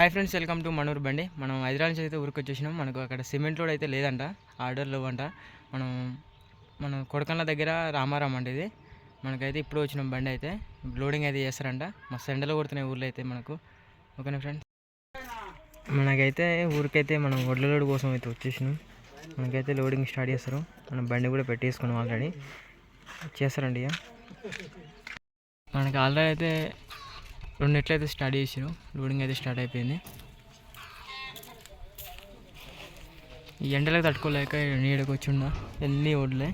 Hi friends welcome to మనూరు బండి. మనం హైదరాబాద్ నుంచి అయితే ఊరికి వచ్చేసినాం. మనకు అక్కడ సిమెంట్ రోడ్ అయితే లేదంట. ఆర్డర్ లేవంట. మనం మన కొడకన్ల దగ్గర రామారాం అండి ఇది. మనకైతే ఇప్పుడు వచ్చిన బండి అయితే. లోడింగ్ అయితే చేస్తారంట. మస్తు ఎండలో కొడుతున్నాయి ఊర్లో అయితే మనకు. ఓకేనా ఫ్రెండ్స్? మనకైతే ఊరికైతే మనం వడ్ల లోడ్ కోసం అయితే వచ్చేసినాం. మనకైతే లోడింగ్ స్టార్ట్ చేస్తారు. మనం బండి కూడా పెట్టేసుకున్నాం ఆల్రెడీ చేస్తారండి ఇక. మనకి ఆల్రెడీ అయితే రెండు నెట్లు అయితే స్టార్ట్ చేసారు లోడింగ్ అయితే స్టార్ట్ అయిపోయింది. ఈ ఎండలకు తట్టుకోలేక నీడకు వచ్చిండ ఎన్ని వడ్లే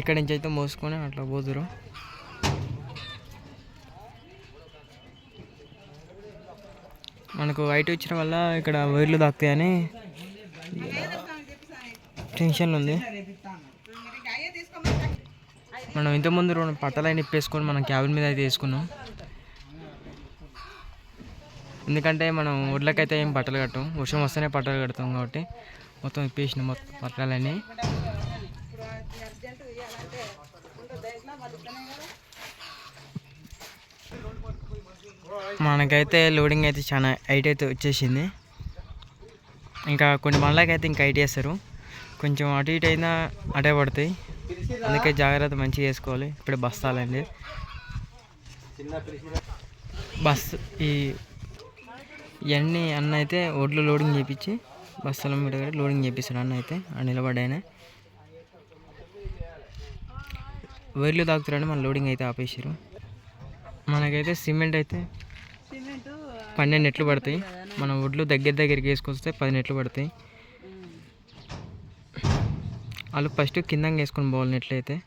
ఇక్కడ నుంచి అయితే మోసుకొని అట్లా పోతురు మనకు వైట్ వచ్చిన వల్ల ఇక్కడ వైర్లు తాకుతాయని టెన్షన్లు ఉంది. మనం ఇంతకుముందు రెండు పట్టలైన ఇప్పేసుకొని మనం క్యాబిన్ మీద అయితే వేసుకున్నాం. ఎందుకంటే మనం ఒడ్లకైతే ఏం బట్టలు కట్టాం. వర్షం వస్తేనే పట్టలు కడతాం కాబట్టి మొత్తం ఇప్పేసినాం మొత్తం పట్టాలని మనకైతే లోడింగ్ అయితే చాలా హైట్ అయితే వచ్చేసింది. ఇంకా కొన్ని మనలకైతే ఇంకా హైట్ చేస్తారు. కొంచెం అటు ఇటు అయినా అటే పడతాయి. అందుకే జాగ్రత్త మంచిగా వేసుకోవాలి ఇప్పుడు బస్తాలండి బస్ ఈ ఇవన్నీ అన్న అయితే ఒడ్లు లోడింగ్ చేయించి బస్తాల మీద లోడింగ్ చేపిస్తాడు అన్న అయితే. ఆ నిలబడ్డాయన వైర్లు తాగుతారని మన లోడింగ్ అయితే ఆపేసారు మనకైతే సిమెంట్ అయితే పన్నెండు నెట్లు పడతాయి. మనం ఒడ్లు దగ్గర దగ్గరికి వేసుకొస్తే పది నెట్లు పడతాయి. వాళ్ళు ఫస్ట్ కింద వేసుకొని పోవాలి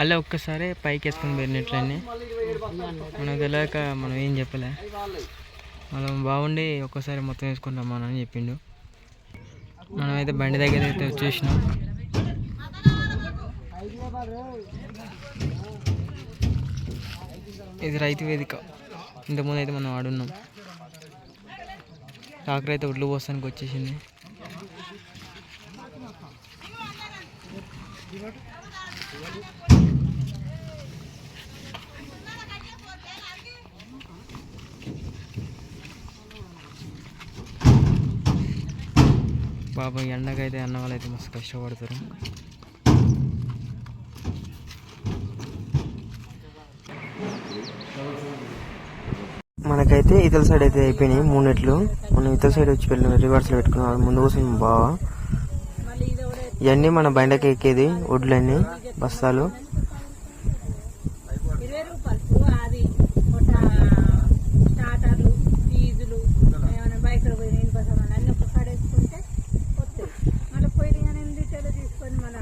అలా ఒక్కసారి పైకి వేసుకొని పోయిన మనకు తెలియక మనం ఏం చెప్పలే. మనం బాగుండి ఒక్కసారి మొత్తం వేసుకొని రమ్మని చెప్పిండు. మనమైతే బండి దగ్గర అయితే వచ్చేసినాం. ఇది రైతు వేదిక. ఇంతకుముందు అయితే మనం ఆడున్నాం. ట్రాక్టర్ అయితే ఒడ్లు పోస్తానికి వచ్చేసింది. పాపం ఎండకైతే అన్న వాళ్ళు అయితే మస్తు కష్టపడతారు. మనకైతే ఇతల సైడ్ అయితే అయిపోయినాయి మూడు నెట్లు. మనం ఇతల సైడ్ వచ్చి వెళ్ళిన రివర్స్లో పెట్టుకున్నాం. ముందు కోసం బావా. ఇవన్నీ మన బండకి ఎక్కేది వడ్లన్నీ బస్తాలు.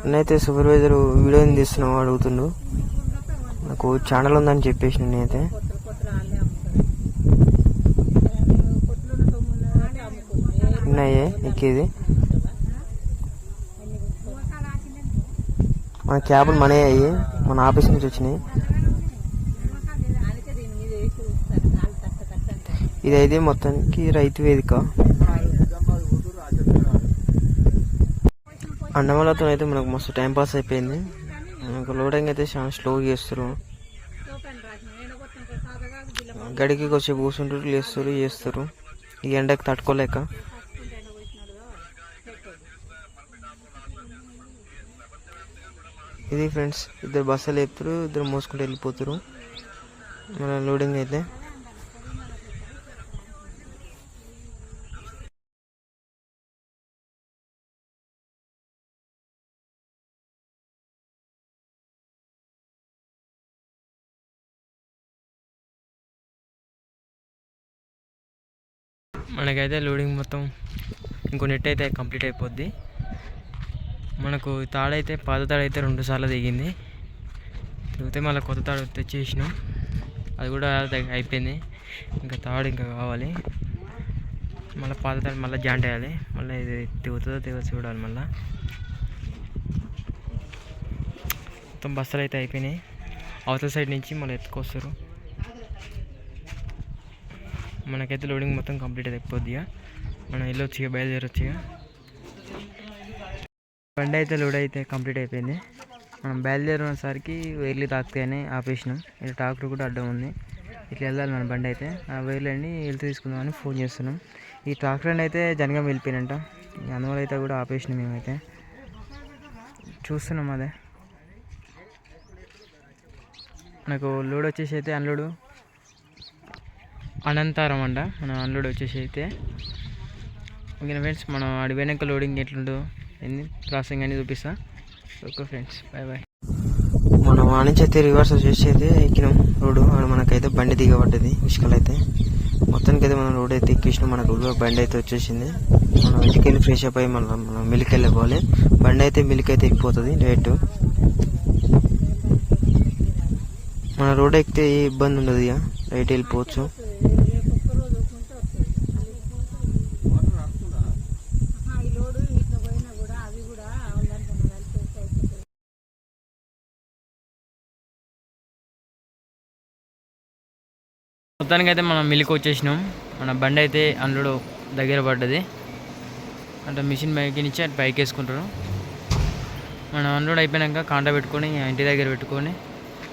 నేనైతే సూపర్వైజర్ వీడియో తీస్తున్నావు అడుగుతుండు. నాకు ఛానల్ ఉందని చెప్పేసి నేనైతే. కొత్తలు కొత్తలు వాళ్ళే అమ్ముతారు కొట్లు ఉన్న తొమ్మిది అంటే అమ్ముకుంటాం ఉన్నాయే ఎక్కేది మన క్యాబులు మనే అయ్యి మన ఆఫీస్ నుంచి వచ్చినాయి. ఇదైతే మొత్తానికి రైతు వేదిక. అండమాలతో అయితే మనకు మస్తు టైం పాస్ అయిపోయింది. మనకు లోడింగ్ అయితే చాలా స్లో చేస్తారు గడికి వచ్చి కూర్చుంటారు లేస్తారు చేస్తారు ఈ ఎండకి తట్టుకోలేక. ఇది ఫ్రెండ్స్ ఇద్దరు బస్సులు లేపుతారు ఇద్దరు మోసుకుంటూ వెళ్ళిపోతారు. మన లోడింగ్ అయితే. మనకైతే లోడింగ్ మొత్తం ఇంకో నెట్ అయితే కంప్లీట్ అయిపోద్ది. మనకు తాడైతే పాత తాడైతే రెండు సార్లు దిగింది తిరిగితే మళ్ళీ కొత్త తాడు తెచ్చేసినాం. అది కూడా అయిపోయింది. ఇంకా తాడు ఇంకా కావాలి. మళ్ళీ పాత తాడు మళ్ళీ జాయింట్ వేయాలి మళ్ళీ ఇది తిరుగుతుందో తిరగదు చూడాలి మళ్ళీ. మొత్తం బస్సులు అయితే అయిపోయినాయి. అవతల సైడ్ నుంచి మళ్ళీ ఎత్తుకొస్తారు. మనకైతే లోడింగ్ మొత్తం కంప్లీట్ అయిపోద్దిగా మనం వెళ్ళొచ్చు ఇక బయలుదేరొచ్చు బండి అయితే లోడ్ అయితే కంప్లీట్ అయిపోయింది. మనం బయలుదేరినసరికి వేర్లు తాకుతాయని ఆపేసినాం. ఇక్కడ ట్రాక్టర్ కూడా అడ్డం ఉంది. ఇట్లా వెళ్ళాలి మన బండి అయితే. ఆ వేర్లన్నీ వెళ్తూ తీసుకుందామని ఫోన్ చేస్తున్నాం. ఈ ట్రాక్టర్ అండి అయితే జనగా వెళ్ళిపోయినంట. అందువల్ల అయితే కూడా ఆపేసినాం మేమైతే. చూస్తున్నాం అదే. మనకు లోడ్ వచ్చేసి అయితే అన్లోడు అనంతారం అంట. మన అన్లోడ్ వచ్చేసి అయితే. Okay friends? మనం అడి వెనక లోడింగ్ ఎట్లుండో ఏంది? క్రాసింగ్ అని చూపిస్తా. ఓకే ఫ్రెండ్స్ బాయ్ బాయ్ మనం ఆ నుంచి అయితే రివర్స్ వచ్చేసి అయితే ఎక్కినాం రోడ్డు. అక్కడ మనకైతే బండి దిగబడ్డది ఇసుకలు అయితే. మొత్తానికి అయితే మనం రోడ్ అయితే ఎక్కించినాం మనకు ఊళ్ళో బండి అయితే వచ్చేసింది. మనం ఇంటికి వెళ్ళి ఫ్రెష్ అప్ అయ్యి మనం మనం మిల్క్ వెళ్ళిపోవాలి. బండి అయితే మిల్క్ అయితే ఎక్కిపోతుంది డైరెక్ట్ మన రోడ్ ఎక్కితే ఏ ఇబ్బంది ఉండదు ఇక. రైట్ వెళ్ళిపోవచ్చు ఆహా, ఈ లోడు ఇట్లా పోయినా కూడా అవి కూడా వాళ్ళంటున్నారు కలిపేసి అయిపోతుంది మొత్తానికి అయితే మనం మిల్క్ వచ్చేసినాం. మన బండి అయితే అందులో దగ్గర పడ్డది. అంటే మిషన్ పైకి నుంచి అటు పైకి వేసుకుంటారు. మనం అన్లోడ్ అయిపోయాక కాంట పెట్టుకొని ఇంటి దగ్గర పెట్టుకొని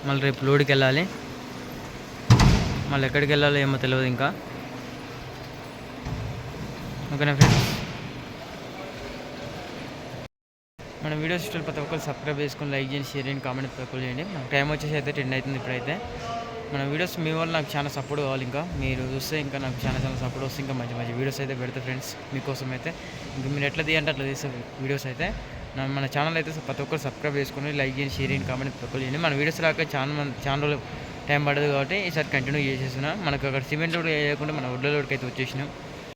మళ్ళీ రేపు లోడ్కి వెళ్ళాలి. మళ్ళీ ఎక్కడికి వెళ్ళాలో ఏమో తెలియదు ఇంకా. ఓకేనా ఫ్రెండ్స్ మన వీడియోస్ ఇష్టం ప్రతి ఒక్కరు సబ్స్క్రైబ్ చేసుకొని లైక్ చేయండి షేర్ చేయండి కామెంట్ ప్రతి ఒక్కరు చేయండి. మనకు టైం వచ్చేసి అయితే టెన్ అవుతుంది ఇప్పుడైతే. మన వీడియోస్ మీ వల్ల నాకు చాలా సపోర్ట్ కావాలి ఇంకా. మీరు చూస్తే ఇంకా నాకు చాలా చాలా సపోర్ట్ వస్తే ఇంకా మంచి మంచి వీడియోస్ అయితే పెడతా ఫ్రెండ్స్ మీకోసం అయితే. ఇంకా మీరు ఎట్లా తీయంటే అట్లా తీస్తే వీడియోస్ అయితే. మన ఛానల్ అయితే ప్రతి ఒక్కరు సబ్స్క్రైబ్ చేసుకొని లైక్ చేయండి షేర్ చేయండి కామెంట్ ప్రతి ఒక్కరు చేయండి. మన వీడియోస్ రాక చాలా మంది చాలా రోజులు టైం పడదు కాబట్టి ఈసారి కంటిన్యూ చేసేసిన మనకు అక్కడ సిమెంట్ రోడ్ వేయకుండా మన ఒడ్ల రోడ్కి అయితే వచ్చేసినాం.